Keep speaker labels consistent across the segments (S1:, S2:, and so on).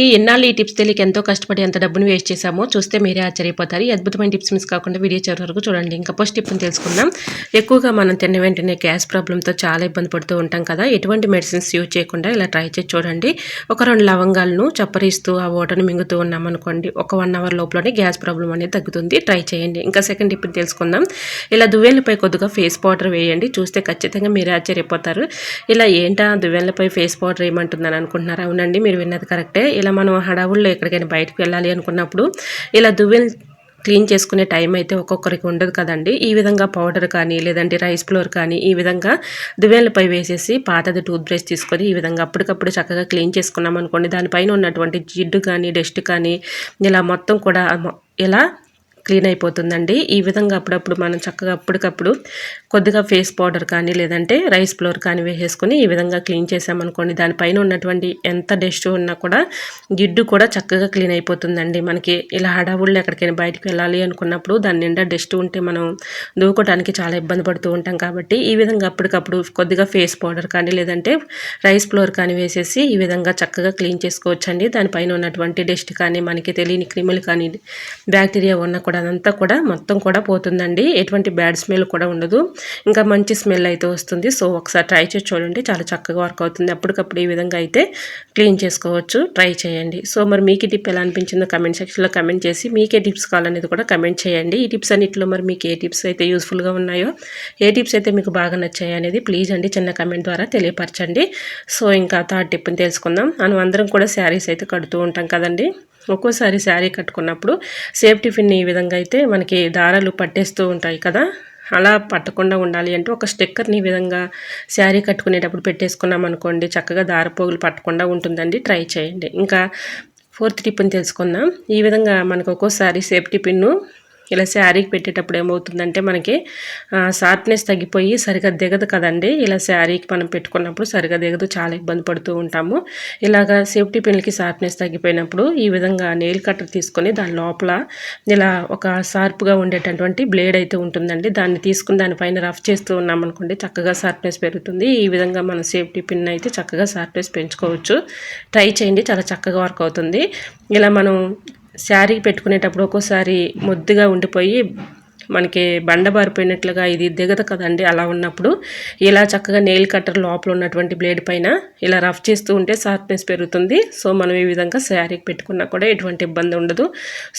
S1: ఈ ఎన్నాళ్ళు ఈ టిప్స్ తెలియక ఎంతో కష్టపడి ఎంత డబ్బును వేస్ట్ చేశామో చూస్తే మీరే ఆశ్చర్యపోతారు. ఈ అద్భుతమైన టిప్స్ మిస్ కాకుండా వీడియో చివరి వరకు చూడండి. ఇంకా ఫస్ట్ టిప్ని తెలుసుకుందాం. ఎక్కువగా మనం తిన్న వెంటనే గ్యాస్ ప్రాబ్లంతో చాలా ఇబ్బంది పడుతూ ఉంటాం కదా. ఎటువంటి మెడిసిన్స్ యూజ్ చేయకుండా ఇలా ట్రై చేసి చూడండి. ఒక రెండు లవంగాలను చప్పరిస్తూ ఆ ఓటను మింగుతూ ఉన్నాం అనుకోండి. ఒక వన్ అవర్ లోపలనే గ్యాస్ ప్రాబ్లం అనేది తగ్గుతుంది. ట్రై చేయండి. ఇంకా సెకండ్ టిప్ని తెలుసుకుందాం. ఇలా దువ్వెలపై కొద్దిగా ఫేస్ పౌడర్ వేయండి. చూస్తే ఖచ్చితంగా మీరే ఆశ్చర్యపోతారు. ఇలా ఏంటా దువ్వెలపై ఫేస్ పౌడర్ వేయమంటుందని అనుకుంటున్నారు? అవునండి మీరు విన్నది కరెక్టే. ఇలా మనం హడావుల్లో ఎక్కడికైనా బయటకు వెళ్ళాలి అనుకున్నప్పుడు ఇలా దువ్వెలు క్లీన్ చేసుకునే టైం అయితే ఒక్కొక్కరికి ఉండదు కదండి. ఈ విధంగా పౌడర్ కానీ లేదంటే రైస్ ఫ్లోర్ కానీ ఈ విధంగా దువ్వెలపై వేసేసి పాతది టూత్ బ్రష్ తీసుకొని ఈ విధంగా అప్పటికప్పుడు చక్కగా క్లీన్ చేసుకున్నాం అనుకోండి దానిపైన ఉన్నటువంటి జిడ్డు కానీ డస్ట్ కానీ ఇలా మొత్తం కూడా ఇలా క్లీన్ అయిపోతుందండి. ఈ విధంగా అప్పుడప్పుడు మనం చక్కగా అప్పటికప్పుడు కొద్దిగా ఫేస్ పౌడర్ కానీ లేదంటే రైస్ ఫ్లోర్ కానీ వేసేసుకొని ఈ విధంగా క్లీన్ చేసామనుకోండి. దానిపైన ఉన్నటువంటి ఎంత డస్ట్ ఉన్నా కూడా గిడ్డు కూడా చక్కగా క్లీన్ అయిపోతుందండి. మనకి ఇలా హడావుళ్ళు ఎక్కడికైనా బయటకు వెళ్ళాలి అనుకున్నప్పుడు దాని నిండా డస్ట్ ఉంటే మనం దూకోవడానికి చాలా ఇబ్బంది పడుతూ ఉంటాం కాబట్టి ఈ విధంగా అప్పటికప్పుడు కొద్దిగా ఫేస్ పౌడర్ కానీ లేదంటే రైస్ ఫ్లోర్ కానీ వేసేసి ఈ విధంగా చక్కగా క్లీన్ చేసుకోవచ్చండి. దానిపైన ఉన్నటువంటి డస్ట్ కానీ మనకి తెలియని క్రిములు కానీ బ్యాక్టీరియా ఉన్న కూడా అదంతా కూడా మొత్తం కూడా పోతుందండి. ఎటువంటి బ్యాడ్ స్మెల్ కూడా ఉండదు. ఇంకా మంచి స్మెల్ అయితే వస్తుంది. సో ఒకసారి ట్రై చేసి చూడండి. చాలా చక్కగా వర్క్ అవుతుంది. అప్పటికప్పుడు ఈ విధంగా అయితే క్లీన్ చేసుకోవచ్చు. ట్రై చేయండి. సో మరి మీకు టిప్ ఎలా అనిపించిందో కమెంట్ సెక్షన్లో కమెంట్ చేసి మీకే టిప్స్ కావాలనేది కూడా కమెంట్ చేయండి. ఈ టిప్స్ అన్నింటిలో మరి మీకు ఏ టిప్స్ అయితే యూస్ఫుల్గా ఉన్నాయో ఏ టిప్స్ అయితే మీకు బాగా నచ్చాయి అనేది ప్లీజ్ అండి చిన్న కమెంట్ ద్వారా తెలియపరచండి. సో ఇంకా థర్డ్ టిప్ని తెలుసుకుందాం. మనం అందరం కూడా శారీస్ అయితే కడుతూ ఉంటాం కదండి. ఒక్కోసారి శారీ కట్టుకున్నప్పుడు సేఫ్టీ పిన్ ఈ విధంగా అయితే మనకి దారాలు పట్టేస్తూ ఉంటాయి కదా. అలా పట్టకుండా ఉండాలి అంటే ఒక స్టిక్కర్ని ఈ విధంగా శారీ కట్టుకునేటప్పుడు పెట్టేసుకున్నాం అనుకోండి చక్కగా దారపోగులు పట్టకుండా ఉంటుందండి. ట్రై చేయండి. ఇంకా ఫోర్త్ టిప్ని తెలుసుకుందాం. ఈ విధంగా మనకు ఒక్కోసారి సేఫ్టీ పిన్ను ఇలా శారీకి పెట్టేటప్పుడు ఏమవుతుందంటే మనకి షార్ప్నెస్ తగ్గిపోయి సరిగా దిగదు కదండి. ఇలా శారీకి మనం పెట్టుకున్నప్పుడు సరిగా దిగదు చాలా ఇబ్బంది పడుతూ ఉంటాము. ఇలాగా సేఫ్టీ పిన్లకి షార్ప్నెస్ తగ్గిపోయినప్పుడు ఈ విధంగా నెయిల్ కట్టర్ తీసుకొని దాని లోపల ఇలా ఒక షార్ప్గా ఉండేటటువంటి బ్లేడ్ అయితే ఉంటుందండి. దాన్ని తీసుకుని దానిపైన రఫ్ చేస్తూ ఉన్నామనుకోండి చక్కగా షార్ప్నెస్ పెరుగుతుంది. ఈ విధంగా మన సేఫ్టీ పిన్ అయితే చక్కగా షార్ప్నెస్ పెంచుకోవచ్చు. ట్రై చేయండి చాలా చక్కగా వర్క్ అవుతుంది. ఇలా మనం శారీ పెట్టుకునేటప్పుడు ఒక్కోసారి ముద్దుగా ఉండిపోయి మనకి బండబారిపోయినట్లుగా ఇది దిగదు కదండి అలా ఉన్నప్పుడు. ఇలా చక్కగా నెయిల్ కట్టర్ లోపల ఉన్నటువంటి బ్లేడ్ పైన ఇలా రఫ్ చేస్తూ ఉంటే షార్ప్నెస్ పెరుగుతుంది. సో మనం ఈ విధంగా శారీకి పెట్టుకున్నా కూడా ఎటువంటి ఇబ్బంది ఉండదు.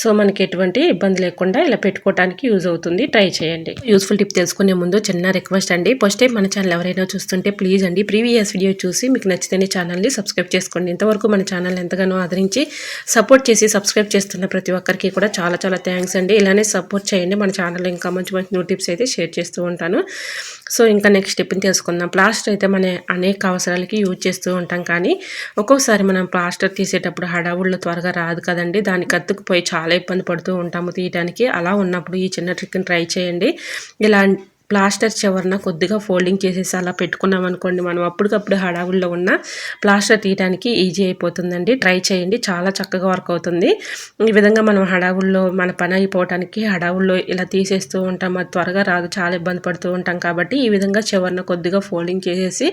S1: సో మనకి ఎటువంటి ఇబ్బంది లేకుండా ఇలా పెట్టుకోవడానికి యూజ్ అవుతుంది. ట్రై చేయండి. యూస్ఫుల్ టిప్ తెలుసుకునే ముందు చిన్న రిక్వెస్ట్ అండి. ఫస్ట్ టైం మన ఛానల్ ఎవరైనా చూస్తుంటే ప్లీజ్ అండి ప్రీవియస్ వీడియో చూసి మీకు నచ్చితేనే ఛానల్ని సబ్స్క్రైబ్ చేసుకోండి. ఇంతవరకు మన ఛానల్ ఎంతగానో ఆదరించి సపోర్ట్ చేసి సబ్స్క్రైబ్ చేస్తున్న ప్రతి ఒక్కరికి కూడా చాలా చాలా థ్యాంక్స్ అండి. ఇలానే సపోర్ట్ చేయండి మన ఛానల్ ఛానల్లో ఇంకా మంచి మంచి న్యూ టిప్స్ అయితే షేర్ చేస్తూ ఉంటాను. సో ఇంకా నెక్స్ట్ టిప్ని తెలుసుకుందాం. ప్లాస్టర్ అయితే మన అనేక అవసరాలకి యూజ్ చేస్తూ ఉంటాం కానీ ఒక్కొక్కసారి మనం ప్లాస్టర్ తీసేటప్పుడు హడావుళ్ళు త్వరగా రాదు కదండి. దానికి అతుక్కుపోయి చాలా ఇబ్బంది పడుతూ ఉంటాము తీయడానికి అలా ఉన్నప్పుడు ఈ చిన్న ట్రిక్ని ట్రై చేయండి. ఇలా ప్లాస్టర్ చివరన కొద్దిగా ఫోల్డింగ్ చేసేసి అలా పెట్టుకున్నాం అనుకోండి మనం అప్పటికప్పుడు హడావుల్లో ఉన్న ప్లాస్టర్ తీయడానికి ఈజీ అయిపోతుందండి. ట్రై చేయండి చాలా చక్కగా వర్క్ అవుతుంది. ఈ విధంగా మనం హడావుల్లో మన పని అయిపోవటానికి హడావుల్లో ఇలా తీసేస్తూ ఉంటాం అది త్వరగా రాదు చాలా ఇబ్బంది పడుతూ ఉంటాం కాబట్టి ఈ విధంగా చివరన కొద్దిగా ఫోల్డింగ్ చేసేసి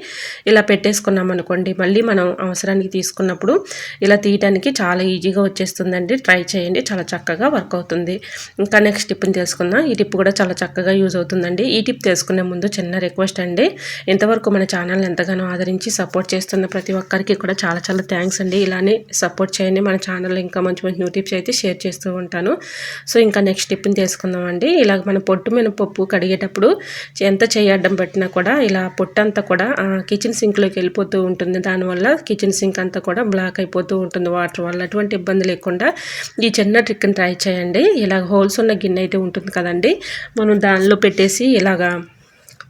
S1: ఇలా పెట్టేసుకున్నాం అనుకోండి మళ్ళీ మనం అవసరానికి తీసుకున్నప్పుడు ఇలా తీయటానికి చాలా ఈజీగా వచ్చేస్తుందండి. ట్రై చేయండి చాలా చక్కగా వర్క్ అవుతుంది. ఇంకా నెక్స్ట్ టిప్ని తెలుసుకుందాం. ఈ టిప్ కూడా చాలా చక్కగా యూజ్ అవుతుందండి. ఈ టిప్ తెలుసుకునే ముందు చిన్న రిక్వెస్ట్ అండి. ఇంతవరకు మన ఛానల్ని ఎంతగానో ఆదరించి సపోర్ట్ చేస్తున్న ప్రతి ఒక్కరికి కూడా చాలా చాలా థ్యాంక్స్ అండి. ఇలానే సపోర్ట్ చేయండి. మన ఛానల్లో ఇంకా మంచి మంచి న్యూ టిప్స్ అయితే షేర్ చేస్తూ ఉంటాను. సో ఇంకా నెక్స్ట్ టిప్ని తెలుసుకుందామండి. ఇలాగ మన పొట్టు మినపప్పు కడిగేటప్పుడు ఎంత చేయడం పెట్టినా కూడా ఇలా పొట్టంతా కూడా కిచెన్ సింక్లోకి వెళ్ళిపోతూ ఉంటుంది. దానివల్ల కిచెన్ సింక్ అంతా కూడా బ్లాక్ అయిపోతూ ఉంటుంది. వాటర్ వల్ల అటువంటి ఇబ్బంది లేకుండా ఈ చిన్న ట్రిక్ని ట్రై చేయండి. ఇలా హోల్స్ ఉన్న గిన్నె అయితే ఉంటుంది కదండి. మనం దానిలో పెట్టేసి ఇలా ఇలాగ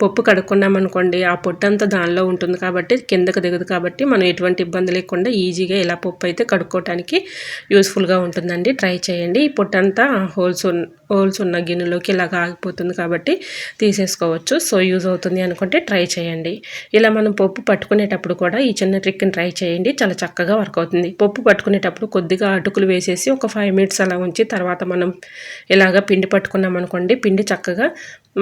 S1: పప్పు కడుక్కున్నాం అనుకోండి ఆ పొట్టంతా దానిలో ఉంటుంది కాబట్టి కిందకు దిగదు కాబట్టి మనం ఎటువంటి ఇబ్బంది లేకుండా ఈజీగా ఇలా పప్పు అయితే కడుక్కోవడానికి యూస్ఫుల్గా ఉంటుందండి. ట్రై చేయండి. ఈ పొట్టంతా హోల్స్ హోల్స్ ఉన్న గిన్నెలోకి ఇలాగ ఆగిపోతుంది కాబట్టి తీసేసుకోవచ్చు. సో యూజ్ అవుతుంది అనుకుంటే ట్రై చేయండి. ఇలా మనం పప్పు పట్టుకునేటప్పుడు కూడా ఈ చిన్న ట్రిక్ని ట్రై చేయండి. చాలా చక్కగా వర్క్ అవుతుంది. పప్పు పట్టుకునేటప్పుడు కొద్దిగా అటుకులు వేసేసి ఒక ఫైవ్ మినిట్స్ అలా ఉంచి తర్వాత మనం ఇలాగ పిండి పట్టుకున్నాం అనుకోండి పిండి చక్కగా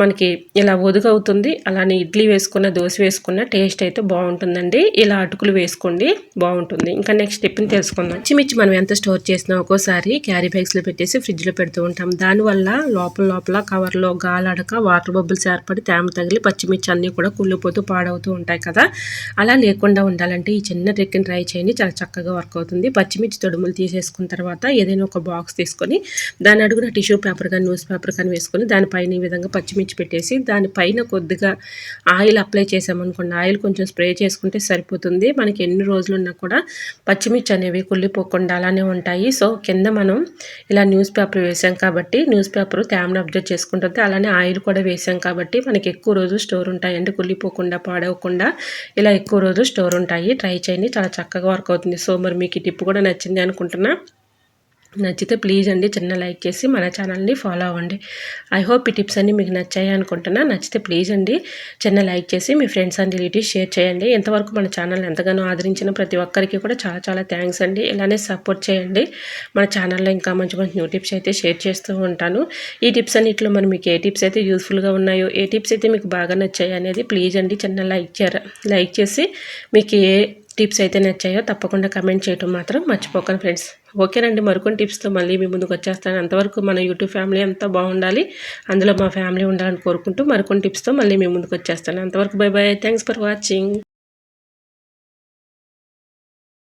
S1: మనకి ఇలా ఒదుగవుతుంది. ఉంటుంది అలానే ఇడ్లీ వేసుకున్న దోశ వేసుకున్న టేస్ట్ అయితే బాగుంటుందండి. ఇలా అటుకులు వేసుకోండి బాగుంటుంది. ఇంకా నెక్స్ట్ టిప్ని తెలుసుకుందాం. పచ్చిమిర్చి మనం ఎంత స్టోర్ చేసినా ఒక్కోసారి క్యారీ బ్యాగ్స్లో పెట్టేసి ఫ్రిడ్జ్లో పెడుతూ ఉంటాం. దానివల్ల లోపల లోపల కవర్లో గాలాడక వాటర్ బబుల్స్ ఏర్పడి తేమ తగిలి పచ్చిమిర్చి అన్నీ కూడా కుళ్ళిపోతూ పాడవుతూ ఉంటాయి కదా. అలా లేకుండా ఉండాలంటే ఈ చిన్న ట్రిక్ని ట్రై చేయండి. చాలా చక్కగా వర్క్ అవుతుంది. పచ్చిమిర్చి తొడుములు తీసేసుకున్న తర్వాత ఏదైనా ఒక బాక్స్ తీసుకొని దాని అడుగున టిష్యూ పేపర్ కానీ న్యూస్ పేపర్ కానీ వేసుకొని దానిపైన ఈ విధంగా పచ్చిమిర్చి పెట్టేసి దానిపైన కొద్దిగా ఆయిల్ అప్లై చేసామనుకోండి ఆయిల్ కొంచెం స్ప్రే చేసుకుంటే సరిపోతుంది. మనకి ఎన్ని రోజులు ఉన్నా కూడా పచ్చిమిర్చి అనేవి కుళ్ళిపోకుండా అలానే ఉంటాయి. సో కింద మనం ఇలా న్యూస్ పేపర్ వేసాం కాబట్టి న్యూస్ పేపర్ తేమను అబ్జర్వ్ చేసుకుంటుంది. అలానే ఆయిల్ కూడా వేసాం కాబట్టి మనకి ఎక్కువ రోజు స్టోర్ ఉంటాయండి. కుళ్ళిపోకుండా పాడవకుండా ఇలా ఎక్కువ రోజు స్టోర్ ఉంటాయి. ట్రై చేయండి. చాలా చక్కగా వర్క్ అవుతుంది. సో మరి మీకు ఈ టిప్ కూడా నచ్చింది అనుకుంటున్నా. నచ్చితే ప్లీజ్ అండి చిన్న లైక్ చేసి మన ఛానల్ని ఫాలో అవ్వండి. ఐ హోప్ ఈ టిప్స్ అన్నీ మీకు నచ్చాయి అనుకుంటున్నా. నచ్చితే ప్లీజ్ అండి చిన్న లైక్ చేసి మీ ఫ్రెండ్స్ అండ్ రిలేటివ్స్ షేర్ చేయండి. ఎంతవరకు మన ఛానల్ ఎంతగానో ఆదరించిన ప్రతి ఒక్కరికి కూడా చాలా చాలా థ్యాంక్స్ అండి. ఇలానే సపోర్ట్ చేయండి. మన ఛానల్లో ఇంకా మంచి మంచి న్యూ టిప్స్ అయితే షేర్ చేస్తూ ఉంటాను. ఈ టిప్స్ అన్నింటిలో మరి మీకు ఏ టిప్స్ అయితే యూస్ఫుల్గా ఉన్నాయో ఏ టిప్స్ అయితే మీకు బాగా నచ్చాయి అనేది ప్లీజ్ అండి చిన్న లైక్ చేయ లైక్ చేసి మీకు ఏ టిప్స్ అయితే నచ్చాయో తప్పకుండా కమెంట్ చేయటం మాత్రం మర్చిపోకండి ఫ్రెండ్స్. ఓకేనండి మరికొన్ని టిప్స్తో మళ్ళీ మీ ముందుకు వచ్చేస్తాను. అంతవరకు మన యూట్యూబ్ ఫ్యామిలీ అంతా బాగుండాలి. అందులో మా ఫ్యామిలీ ఉండాలని కోరుకుంటూ మరికొన్ని టిప్స్తో మళ్ళీ మీ ముందుకు వచ్చేస్తాను. అంతవరకు bye bye. Thanks for watching.